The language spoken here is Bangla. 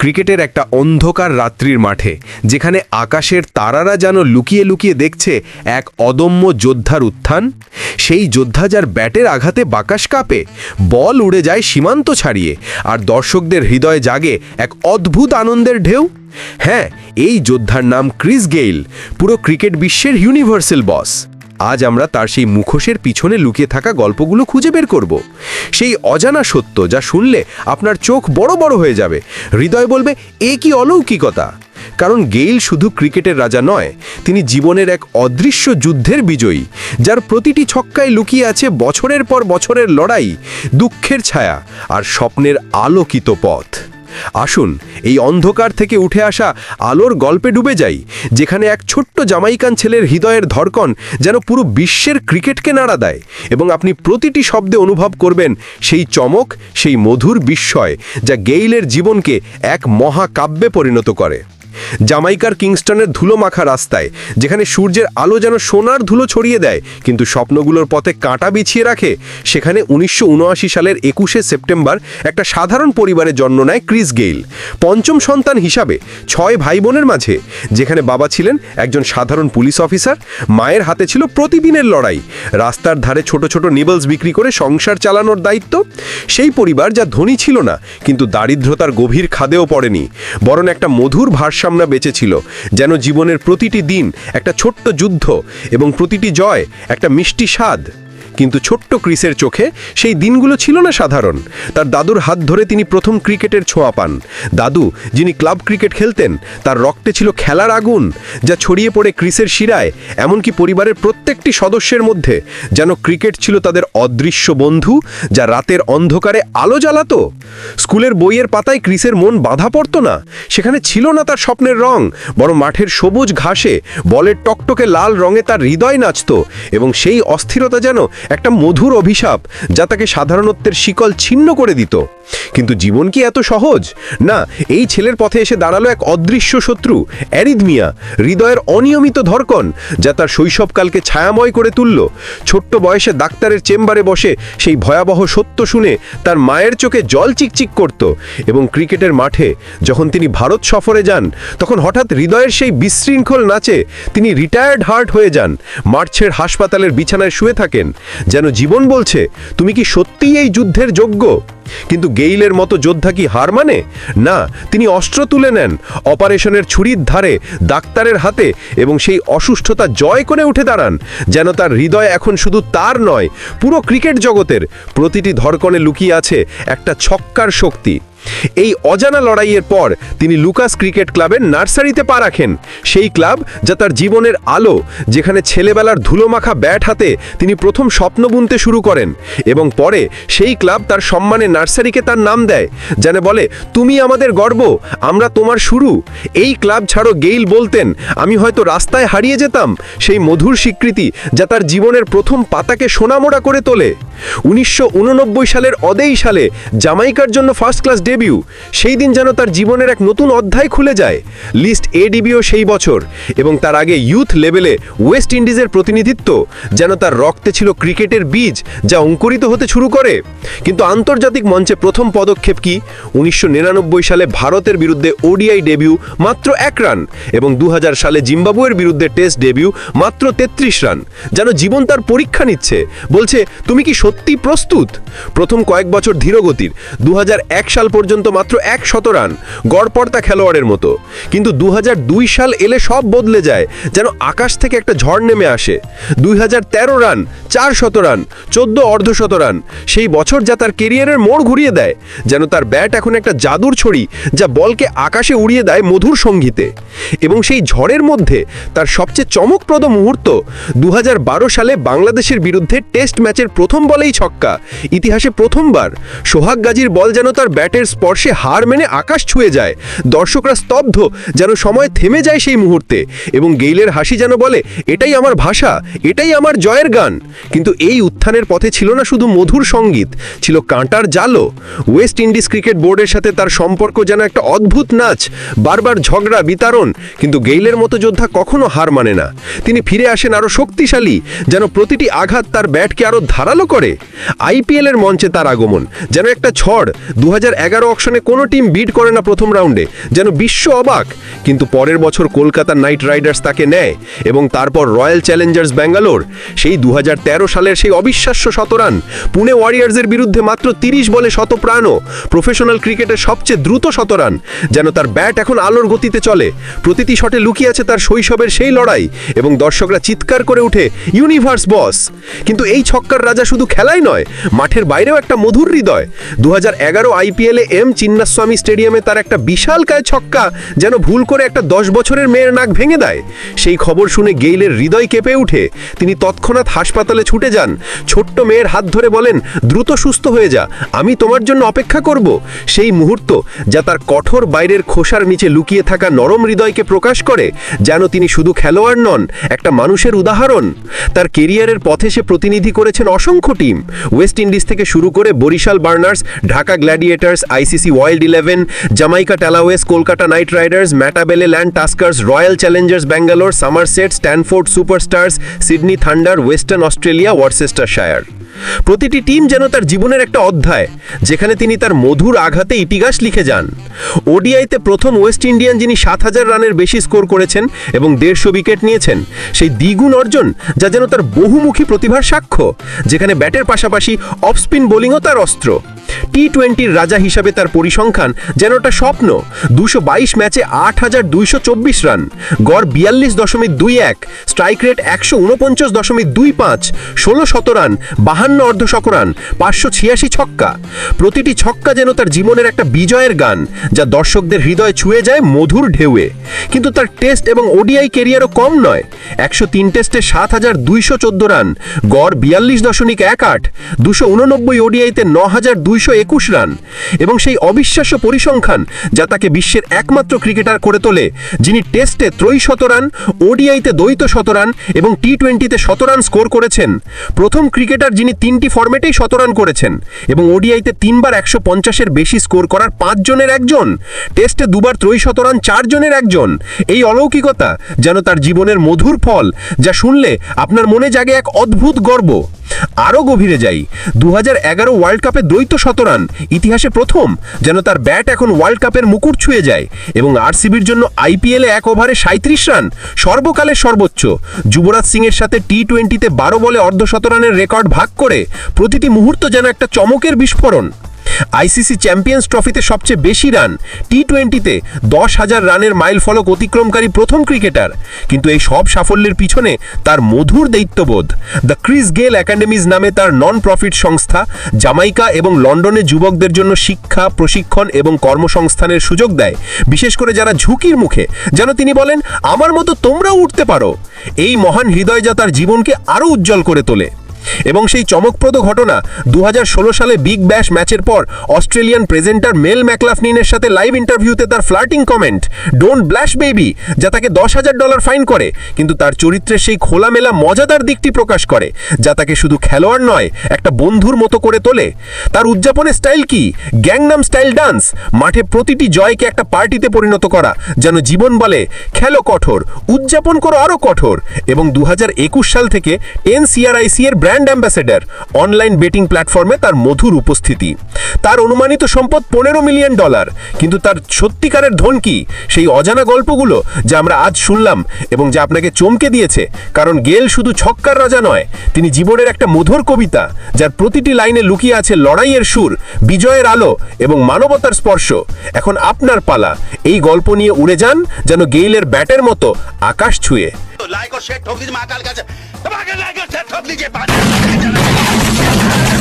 ক্রিকেটের একটা অন্ধকার রাত্রির মাঠে, যেখানে আকাশের তারারা যেন লুকিয়ে লুকিয়ে দেখছে এক অদম্য যোদ্ধার উত্থান। সেই যোদ্ধা যার ব্যাটের আঘাতে বাকাশ কাঁপে, বল উড়ে যায় সীমান্ত ছাড়িয়ে, আর দর্শকদের হৃদয়ে জাগে এক অদ্ভুত আনন্দের ঢেউ। হ্যাঁ এই যোদ্ধার নাম ক্রিস গেইল, পুরো ক্রিকেট বিশ্বের ইউনিভার্সাল বস। আজ আমরা তার সেই মুখোশের পিছনে লুকিয়ে থাকা গল্পগুলো খুঁজে বের করব। সেই অজানা সত্য যা শুনলে আপনার চোখ বড় বড় হয়ে যাবে। হৃদয় বলবে, এ কি অলৌকিকতা? কারণ গেইল শুধু ক্রিকেটের রাজা নয়, তিনি জীবনের এক অদৃশ্য যুদ্ধের বিজয়ী, যার প্রতিটি ছক্কায় লুকিয়ে আছে বছরের পর বছরের লড়াই, দুঃখের ছায়া আর স্বপ্নের আলোকিত পথ। আসুন, এই অন্ধকার থেকে উঠে আসা আলোর গল্পে ডুবে যাই, যেখানে এক ছোট্ট জামাইকান ছেলের হৃদয়ের ধরকন যেন পুরো বিশ্বের ক্রিকেটকে নাড়া দেয় এবং আপনি প্রতিটি শব্দে অনুভব করবেন সেই চমক, সেই মধুর বিস্ময় যা গেইলের জীবনকে এক মহাকাব্যে পরিণত করে। জামাইকার কিংস্টনের ধুলো মাখা রাস্তায়, যেখানে সূর্যের আলো যেন সোনার ধুলো ছড়িয়ে দেয়, কিন্তু স্বপ্নগুলোর পথে কাঁটা বিছিয়ে রাখে, সেখানে উনিশশো উনআশি সালের একুশে সেপ্টেম্বর একটা সাধারণ পরিবারে জন্ম নেয় ক্রিস গেইল। পঞ্চম সন্তান হিসাবে, ছয় ভাই বোনের মাঝে, যেখানে বাবা ছিলেন একজন সাধারণ পুলিশ অফিসার, মায়ের হাতে ছিল প্রতিদিনের লড়াই। রাস্তার ধারে ছোট ছোট নিবলস বিক্রি করে সংসার চালানোর দায়িত্ব। সেই পরিবার যা ধনী ছিল না, কিন্তু দারিদ্রতার গভীর খাদেও পড়েনি, বরং একটা মধুর ভারসাম্য বেঁচেছিল যেন জীবনের প্রতিটি দিন একটা ছোট্ট যুদ্ধ এবং প্রতিটি জয় একটা মিষ্টি স্বাদ। কিন্তু ছোট্ট ক্রিসের চোখে সেই দিনগুলো ছিল না সাধারণ। তার দাদুর হাত ধরে তিনি প্রথম ক্রিকেটের ছোঁয়া পান। দাদু, যিনি ক্লাব ক্রিকেট খেলতেন, তার রক্তে ছিল খেলার আগুন, যা ছড়িয়ে পড়ে ক্রিসের শিরায়, এমনকি পরিবারের প্রত্যেকটি সদস্যের মধ্যে। যেন ক্রিকেট ছিল তাদের অদৃশ্য বন্ধু, যা রাতের অন্ধকারে আলো জ্বালাতো। স্কুলের বইয়ের পাতায় ক্রিসের মন বাধা পড়তো না। সেখানে ছিল না তার স্বপ্নের রং বড় মাঠের সবুজ ঘাসে, বলের টকটকে লাল রঙে তার হৃদয় নাচত, এবং সেই অস্থিরতা যেন একটা মধুর অভিশাপ যা তাকে সাধারণত্বের শিকল ছিন্ন করে দিত। কিন্তু জীবন কি এত সহজ? না, এই ছেলের পথে এসে দাঁড়াল এক অদৃশ্য শত্রু অ্যারিদমিয়া হৃদয়ের অনিয়মিত ধরকন যা তার শৈশবকালকে ছায়াময় করে তুলল। ছোট্ট বয়সে ডাক্তারের চেম্বারে বসে সেই ভয়াবহ সত্য শুনে তার মায়ের চোখে জল চিকচিক করত এবং ক্রিকেটের মাঠে যখন তিনি ভারত সফরে যান, তখন হঠাৎ হৃদয়ের সেই বিশৃঙ্খল নাচে তিনি রিটায়ার্ড হার্ট হয়ে যান মার্চের হাসপাতালের বিছানায় শুয়ে থাকেন, যেন জীবন বলছে, তুমি কি সত্যিই এই যুদ্ধের যোগ্য? কিন্তু গেইলের মতো যোদ্ধা কি হার মানে? না, তিনি অস্ত্র তুলে নেন, অপারেশনের ছুরির ধারে ডাক্তারের হাতে এবং সেই অসুস্থতা জয় করে উঠে দাঁড়ান, যেন তার হৃদয় এখন শুধু তার নয়, পুরো ক্রিকেট জগতের প্রতিটি ধরকনে লুকিয়ে আছে একটা ছক্কার শক্তি। এই অজানা লড়াইয়ের পর তিনি লুকাস ক্রিকেট ক্লাবের নার্সারিতে পা রাখেন। সেই ক্লাব যা তার জীবনের আলো, যেখানে ছেলেবেলার ধুলোমাখা ব্যাট হাতে তিনি প্রথম স্বপ্ন বুনতে শুরু করেন এবং পরে সেই ক্লাব তার সম্মানে নার্সারিকে তার নাম দেয়, যেন বলে, তুমি আমাদের গর্ব, আমরা তোমার শুরু। এই ক্লাব ছাড়ো গেইল বলতেন, আমি হয়তো রাস্তায় হারিয়ে যেতাম। সেই মধুর স্বীকৃতি যা তার জীবনের প্রথম পাতাকে সোনামোড়া করে তোলে। উনিশশো উননব্বই সালের অদেই সালে জামাইকার জন্য ফার্স্ট ক্লাস ডেবিউ সেই দিন যেন তার জীবনের এক নতুন অধ্যায় খুলে যায়। লিস্ট এডিবিও সেই বছর এবং তার আগে ইউথ লেভেলে ওয়েস্ট ইন্ডিজের প্রতিনিধিত্ব, যেন তার রক্তে ছিল ক্রিকেটের বীজ যা অঙ্কুরিত হতে শুরু করে। কিন্তু আন্তর্জাতিক মঞ্চে প্রথম পদক্ষেপ কি? উনিশশো সালে ভারতের বিরুদ্ধে ওডিআই ডেবিউ মাত্র এক রান এবং দু হাজার সালে জিম্বাবুয়ের বিরুদ্ধে টেস্ট ডেবিউ মাত্র তেত্রিশ রান যেন জীবন তার পরীক্ষা নিচ্ছে। বলছে, তুমি কি সত্যি প্রস্তুত? প্রথম কয়েক বছর ধীরগতির। দু হাজার এক সাল পর্যন্ত মাত্র এক শত রান গড়পড়তা খেলোয়াড়ের মতো। কিন্তু দু সাল এলে সব বদলে যায়, যেন আকাশ থেকে একটা ঝড় নেমে আসে। দুই রান চার শত রান, চোদ্দ অর্ধশত রান, সেই বছর যা তার কেরিয়ারের মোড় ঘুরিয়ে দেয়, যেন তার ব্যাট এখন একটা জাদুর ছড়ি যা বলকে আকাশে উড়িয়ে দেয় মধুর সঙ্গীতে। এবং সেই ঝড়ের মধ্যে তার সবচেয়ে চমকপ্রদ মুহূর্ত দু হাজার বারো সালে বাংলাদেশের বিরুদ্ধে টেস্ট ম্যাচের প্রথম বলেই ছক্কা। ইতিহাসে প্রথমবার সোহাগ গাজীর বল যেন তার ব্যাটের স্পর্শে হার মেনে আকাশ ছুঁয়ে যায়। দর্শকরা স্তব্ধ যেন সময় থেমে যায় সেই মুহূর্তে এবং গেইলের হাসি যেন বলে, এটাই আমার ভাষা, এটাই আমার জয়ের গান। কিন্তু এই উত্থানের পথে ছিল না শুধু মধুর সংগীত, ছিল কাঁটার জালো। ওয়েস্ট ইন্ডিজ ক্রিকেট বোর্ডের সাথে তার সম্পর্ক যেন একটা অদ্ভুত নাচ, বারবার ঝগড়া, বিতারণ, কিন্তু গেইলের মতো যোদ্ধা কখনো হার মানে না। তিনি ফিরে আসেন আরও শক্তিশালী, যেন প্রতিটি আঘাত তার ব্যাটকে আরও ধারালো করে। আইপিএলের মঞ্চে তার আগমন, যেন একটা ঝড় দু এগারো অকশনে কোনো টিম বিট করে না প্রথম রাউন্ডে, যেন বিশ্ব অবাক। কিন্তু পরের বছর কলকাতা নাইট রাইডার্স তাকে নেয় এবং তারপর রয়্যাল চ্যালেঞ্জার্স ব্যাঙ্গালোর, সেই দু সালের সেই অবিশ্বাস্য শতরান পুনে ওয়ারিয়ার্সের বিরুদ্ধে মাত্র তিরিশ বলে শতপ্রাণও প্রফেশনাল ক্রিকেটের সবচেয়ে দ্রুত শতরান যেন তার ব্যাট এখন আলোর গতিতে চলে। প্রতিটি শটে লুকিয়ে আছে তার শৈশবের সেই লড়াই এবং দর্শকরা চিৎকার করে উঠে ইউনিভার্স, বস! কিন্তু এই ছক্কার রাজা শুধু খেলাই নয়, মাঠের বাইরেও একটা মধুর হৃদয়। দু হাজার এগারো আইপিএলে এম চিন্নাস্বামী স্টেডিয়ামে তার একটা বিশালকায় ছক্কা যেন ভুল করে একটা দশ বছরের মেয়ের নাক ভেঙে দেয়। সেই খবর শুনে গেইলের হৃদয় কেঁপে উঠে তিনি তৎক্ষণাৎ হাসপাতালে ছুটে যান। ছোট্ট মেয়ের হাত ধরে বলেন, দ্রুত সুস্থ হয়ে যা, আমি তোমার জন্য অপেক্ষা করব। সেই মুহূর্ত যা তার কঠোর বাইরের খোসার নিচে লুকিয়ে থাকা নরম হৃদয়কে প্রকাশ করে, যেন তিনি শুধু খেলোয়াড় নন, একটা মানুষের উদাহরণ। তার কেরিয়ারের পথে সে প্রতিনিধি করেছেন অসংখ্য টিম। ওয়েস্ট ইন্ডিজ থেকে শুরু করে Barishal Burners, Dhaka Gladiators ICC World Eleven, Jamaica Tallawahs, Kolkata Knight Riders, Matabeleland Tuskers, Royal Challengers, Bangalore, Somerset, Stanford Superstars, Sydney Thunder, Western Australia, Worcestershire. প্রতিটি টিম যেন তার জীবনের একটা অধ্যায়, যেখানে তিনি তার মধুর আঘাতে ইতিহাস লিখে যান। ওডিআইতে প্রথম ওয়েস্ট ইন্ডিয়ান যিনি সাত হাজার রানের বেশি স্কোর করেছেন এবং দেড়শো উইকেট নিয়েছেন, সেই দ্বিগুণ অর্জন যা যেন তার বহুমুখী প্রতিভার সাক্ষ্য, যেখানে ব্যাটের পাশাপাশি অফ স্পিন বোলিংও তার অস্ত্র। টি টোয়েন্টির রাজা হিসাবে তার পরিসংখ্যান, যেন একটা স্বপ্ন। দুশো ম্যাচে আট হাজার দুইশো চব্বিশ রান। গড় বিয়াল্লিশ দশমিক দুই এক, স্ট্রাইক রেট একশো উনপঞ্চাশ দশমিক দুই পাঁচ ষোলো শত রান, বাহান্ন অর্ধশক রান, পাঁচশো ছিয়াশি ছক্কা। প্রতিটি ছক্কা যেন তার জীবনের একটা বিজয়ের গান, যা দর্শকদের হৃদয় ছুঁয়ে যায় মধুর ঢেউয়ে। কিন্তু তার টেস্ট এবং ওডিআই কেরিয়ারও কম নয়। একশো তিন টেস্টে সাত হাজার দুইশো চোদ্দ রান, গড় বিয়াল্লিশ দশমিক এক আট, দুশো উননব্বই ওডিআইতে ন হাজার দুইশো একুশ রান। এবং সেই অবিশ্বাস্য পরিসংখ্যান যা তাকে বিশ্বের একমাত্র ক্রিকেটার করে তোলে, যিনি টেস্টে ত্রয়ী শতরান ওডিআইতে দ্বৈত শতরান এবং টি টোয়েন্টিতে শতরান স্কোর করেছেন। প্রথম ক্রিকেটার যিনি তিনটি ফরম্যাটেই শতরান করেছেন এবং ওডিআইতে তিনবার একশো পঞ্চাশের বেশি স্কোর করার পাঁচজনের একজন, টেস্টে দুবার ত্রয়ী শতরান চারজনের একজন। এই অলৌকিকতা যেন তার জীবনের মধুর ফল যা শুনলে আপনার মনে জাগে এক অদ্ভুত গর্ব। আরও গভীরে যাই দু ওয়ার্ল্ড কাপে দ্বৈত শতরান ইতিহাসে প্রথম। যেন তার ব্যাট এখন ওয়ার্ল্ড কাপের মুকুট ছুঁয়ে যায় এবং আরসিবির জন্য আইপিএলে এক ওভারে সাঁত্রিশ রান, সর্বকালের সর্বোচ্চ। যুবরাজ সিং এর সাথে টি টোয়েন্টিতে বারো বলে অর্ধশত রানের রেকর্ড ভাগ করে প্রতিটি মুহূর্ত যেন একটা চমকের বিস্ফোরণ। আইসিসি চ্যাম্পিয়ন্স ট্রফিতে সবচেয়ে বেশি রান টি টোয়েন্টিতে দশ হাজার রানের মাইল ফলক অতিক্রমকারী প্রথম ক্রিকেটার। কিন্তু এই সব সাফল্যের পিছনে তার মধুর দায়িত্ববোধ দ্য ক্রিস গেল একাডেমিজ নামে তার নন প্রফিট সংস্থা, জামাইকা এবং লন্ডনের যুবকদের জন্য শিক্ষা, প্রশিক্ষণ এবং কর্মসংস্থানের সুযোগ দেয়। বিশেষ করে যারা ঝুঁকির মুখে, যেন তিনি বলেন, আমার মতো তোমরাও উঠতে পারো। এই মহান হৃদয় যা তার জীবনকে আরও উজ্জ্বল করে তোলে। এবং সেই চমকপ্রদ ঘটনা দু হাজার ষোলো সালে বিগ ব্যাশ ম্যাচের পর অস্ট্রেলিয়ান প্রেজেন্টার মেল ম্যাকলাফনিনের সাথে লাইভ ইন্টারভিউতে তার flirting comment don't blush baby যা তাকে দশ হাজার ডলার ফাইন করে। কিন্তু তার চরিত্রের সেই খোলামেলা, মজাদার দিকটি প্রকাশ করে, যা তাকে শুধু খেলোয়াড় নয়, একটা বন্ধুর মতো করে তোলে। তার উদযাপনের স্টাইল কি? গ্যাংনাম স্টাইল ডান্স মাঠে প্রতিটি জয়কে একটা পার্টিতে পরিণত করা, যেন জীবন বলে, খেলো কঠোর, উদযাপন করো আরও কঠোর। এবং দু হাজার একুশ সাল থেকে এনসিআরআইসি এর brand brand ambassador online betting প্ল্যাটফর্মে তার মধুর উপস্থিতি। তার অনুমানিত সম্পদ পনেরো মিলিয়ন ডলার কিন্তু তার সত্যিকারের ধন কি? সেই অজানা গল্পগুলো যা আমরা আজ শুনলাম এবং যা আপনাকে চমকে দিয়েছে, কারণ গেল শুধু ছক্কার রাজা নয়, তিনি জীবনের একটা মধুর কবিতা, যার প্রতিটি লাইনে লুকিয়ে আছে লড়াইয়ের সুর, বিজয়ের আলো এবং মানবতার স্পর্শ। এখন আপনার পালা, এই গল্প নিয়ে উড়ে যান যেন গেইলের ব্যাটের মতো আকাশ ছুঁয়ে। লাইক ও শেয়ার ঠোক দিন মা কাল কাছে Let's go.